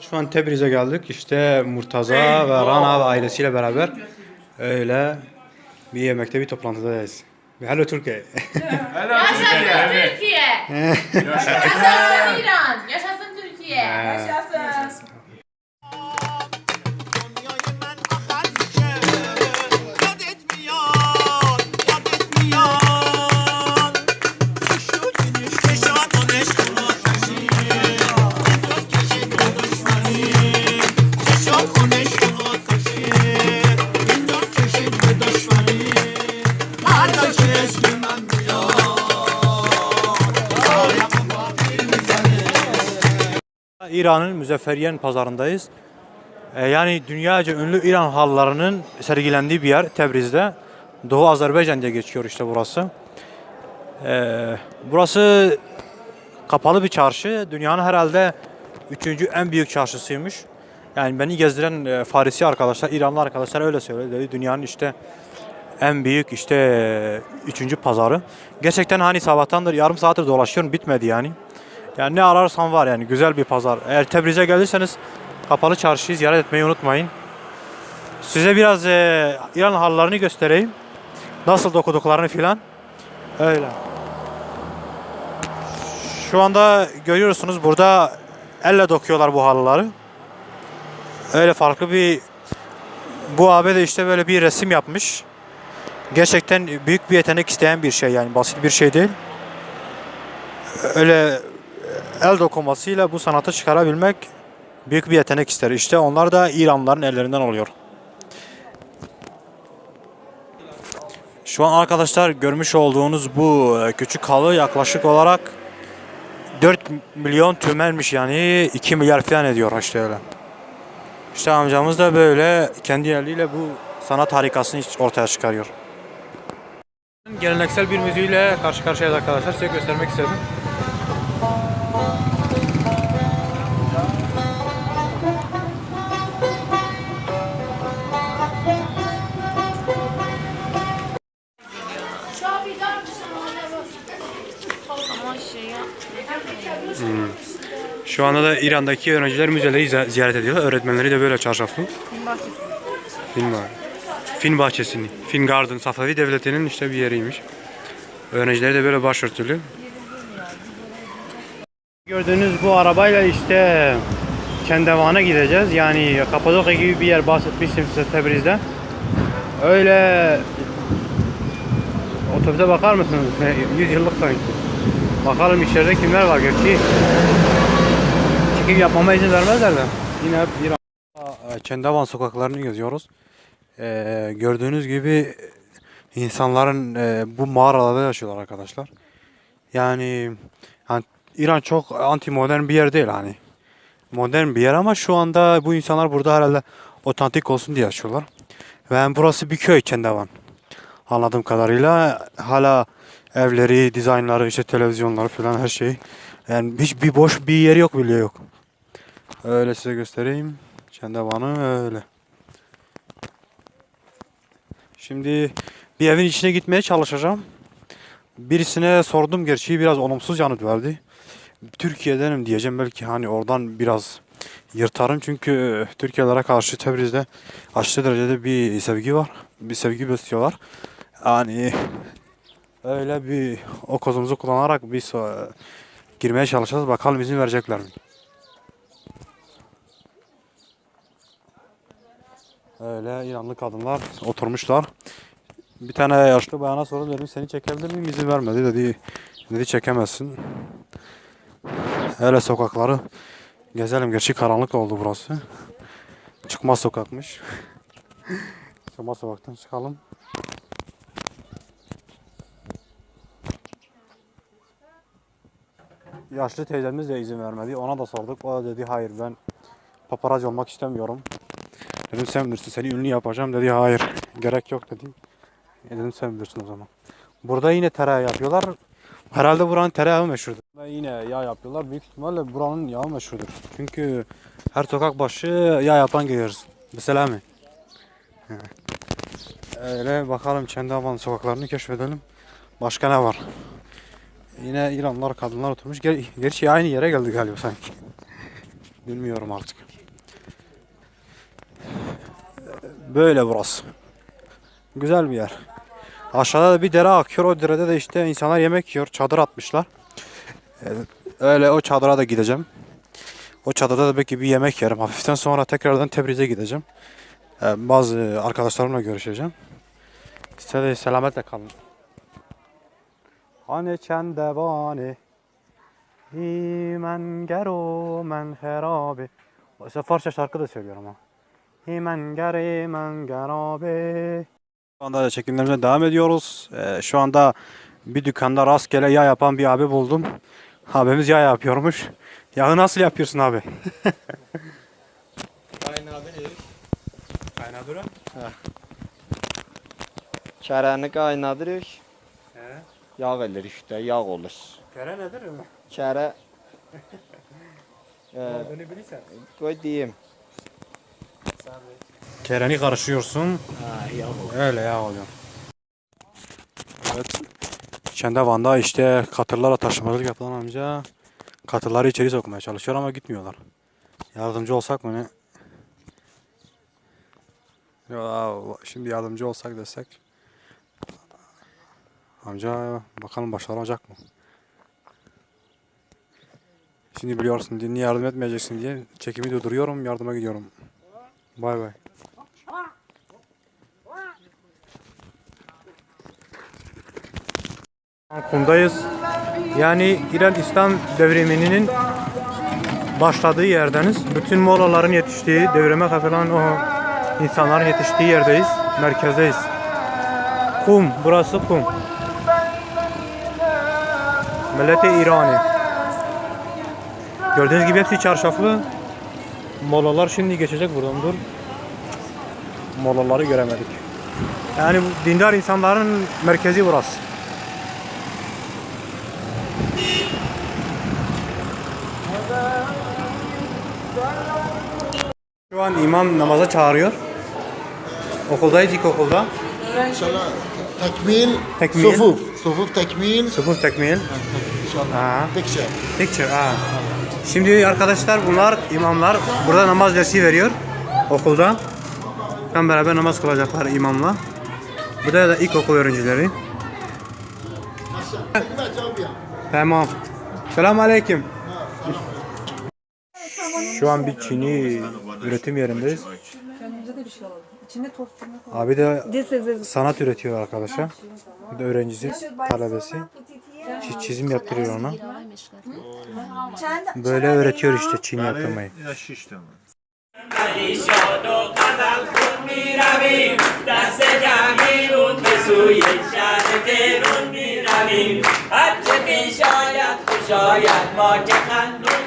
Şu an Tebriz'e geldik. İşte Murtaza ve Rana ve ailesiyle beraber öyle bir yemekte bir toplantıdayız. Hello Türkiye. Yaşasın Türkiye. Yaşasın İran. Yaşasın Türkiye. Yaşasın. İran'ın Müzefferiyen pazarındayız. Ee, yani dünyaca ünlü İran hallarının sergilendiği bir yer Tebriz'de. Doğu Azerbaycan diye geçiyor işte burası. Ee, burası kapalı bir çarşı. Dünyanın herhalde üçüncü en büyük çarşısıymış. Yani beni gezdiren e, Farisi arkadaşlar, İranlı arkadaşlar öyle söyledi. Dedi, dünyanın işte en büyük işte e, üçüncü pazarı. Gerçekten hani sabahtandır yarım saattir dolaşıyorum bitmedi yani. Yani ne ararsan var yani güzel bir pazar. Eğer Tebriz'e gelirseniz kapalı çarşıyı ziyaret etmeyi unutmayın. Size biraz e, İran hallarını göstereyim. Nasıl dokuduklarını filan. Öyle. Şu anda görüyorsunuz burada elle dokuyorlar bu halıları. Öyle farklı bir bu abi de işte böyle bir resim yapmış. Gerçekten büyük bir yetenek isteyen bir şey yani basit bir şey değil. Öyle el dokumasıyla bu sanatı çıkarabilmek büyük bir yetenek ister. İşte onlar da İranlıların ellerinden oluyor. Şu an arkadaşlar görmüş olduğunuz bu e, küçük halı yaklaşık olarak 4 milyon tümenmiş yani 2 milyar falan ediyor işte öyle. İşte amcamız da böyle kendi eliyle bu sanat harikasını ortaya çıkarıyor. Geleneksel bir müziğiyle karşı karşıyayız arkadaşlar. Size göstermek istedim. Şu anda da İran'daki öğrenciler müzeleri ziy- ziyaret ediyorlar. Öğretmenleri de böyle çarşaflı. Fin var. Fin bahçesini. Fin Garden Safavi Devleti'nin işte bir yeriymiş. Öğrencileri de böyle başörtülü. Gördüğünüz bu arabayla işte Kendevan'a gideceğiz. Yani Kapadokya gibi bir yer bahsetmiştim size Tebriz'de. Öyle otobüse bakar mısınız? 100 yıllık sanki. Bakalım içeride kimler var gerçi. Çekim yapmama izin vermezler de. Yine bir Kendevan sokaklarını geziyoruz. Ee, gördüğünüz gibi insanların e, bu mağaralarda yaşıyorlar arkadaşlar. Yani, yani İran çok anti modern bir yer değil hani. Modern bir yer ama şu anda bu insanlar burada herhalde otantik olsun diye yaşıyorlar. Ve yani burası bir köy Kendevan. Anladığım kadarıyla hala evleri, dizaynları, işte televizyonları falan her şey. Yani hiç bir boş bir yeri yok bile yok. Öyle size göstereyim. Kendevan'ı öyle. Şimdi bir evin içine gitmeye çalışacağım. Birisine sordum gerçi biraz olumsuz yanıt verdi. Türkiye'denim diyeceğim belki hani oradan biraz yırtarım çünkü Türkiye'lere karşı Tebriz'de aşırı derecede bir sevgi var. Bir sevgi besliyorlar. Yani öyle bir o kozumuzu kullanarak bir so- girmeye çalışacağız. Bakalım izin verecekler mi? Öyle İranlı kadınlar oturmuşlar. Bir tane yaşlı bayana sordum dedim seni çekebilir miyim? İzin vermedi dedi. Dedi çekemezsin. Öyle sokakları gezelim. Gerçi karanlık oldu burası. Çıkmaz sokakmış. Çıkmaz sokaktan çıkalım. Yaşlı teyzemiz de izin vermedi. Ona da sorduk. O da dedi hayır ben paparazzi olmak istemiyorum. Dedim sen bilirsin seni ünlü yapacağım dedi hayır gerek yok dedi. E dedim sen bilirsin o zaman. Burada yine tereyağı yapıyorlar. Herhalde buranın tereyağı meşhurdur. Burada yine yağ yapıyorlar. Büyük ihtimalle buranın yağı meşhurdur. Çünkü her sokak başı yağ yapan görüyoruz. Mesela mi? Öyle bakalım Çendavan sokaklarını keşfedelim. Başka ne var? Yine İranlılar, kadınlar oturmuş. Ger gerçi aynı yere geldik galiba sanki. Bilmiyorum artık. Böyle burası. Güzel bir yer. Aşağıda da bir dere akıyor. O derede de işte insanlar yemek yiyor. Çadır atmışlar. Ee, Öyle o çadıra da gideceğim. O çadırda da belki bir yemek yerim. Hafiften sonra tekrardan Tebriz'e gideceğim. Ee, Bazı arkadaşlarımla görüşeceğim. Size de selametle kalın. Hani çende vani Himen gero men herabi Farsça şarkı da söylüyorum ha. Himen geri men gerabi Şu anda da çekimlerimize devam ediyoruz. Ee, şu anda bir dükkanda rastgele yağ yapan bir abi buldum. Abimiz yağ yapıyormuş. Yağı nasıl yapıyorsun abi? Kaynadırıq. Kaynadıra. Kərəni qaynadırıq. He. Yağ eləyirik də, yağ olur. Kere nedir? Kərə e, Beni bilirsen. qoy deyim. Kereni karışıyorsun. Ha, yağ. Öyle ya oluyor. Evet. Kendi Van'da işte katırlarla taşımacılık yapılan amca katırları içeri sokmaya çalışıyor ama gitmiyorlar. Yardımcı olsak mı ne? Ya şimdi yardımcı olsak desek. Amca bakalım başaracak mı? Şimdi biliyorsun niye yardım etmeyeceksin diye çekimi durduruyorum yardıma gidiyorum. Bay bay. Kumdayız. Yani İran İslam devriminin başladığı yerdeniz. Bütün molaların yetiştiği, devrime katılan o insanların yetiştiği yerdeyiz. Merkezdeyiz. Kum, burası kum. Milleti İrani. Gördüğünüz gibi hepsi çarşaflı. Molalar şimdi geçecek buradan dur. Molaları göremedik. Yani dindar insanların merkezi burası. An imam namaza çağırıyor. Okuldayız ilkokulda. İnşallah tekmil, Tekmil. sufuf. Sufuf tekmil. Sıfır tekmil. İnşallah. Tekçe. Picture. Ha. Şimdi arkadaşlar bunlar imamlar burada namaz dersi veriyor okulda. Hem beraber namaz kılacaklar imamla. Bu da, da ilkokul öğrencileri. Tamam. Selamun aleyküm. Şu an bir Çin'i üretim yerindeyiz. Kendimize de bir şey alalım. İçinde tostunu koy. Abi de This is it. sanat üretiyor arkadaşa. Bir de öğrencisi, talebesi. Çi- Çizim yaptırıyor ona. Böyle öğretiyor işte Çin yaptırmayı. شاد و غزل خون می رویم دست جمعیمون به سوی شهر تهرون می رویم هرچه پیش آید خوش آید ما که خندون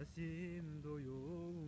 Sesim duyulmaz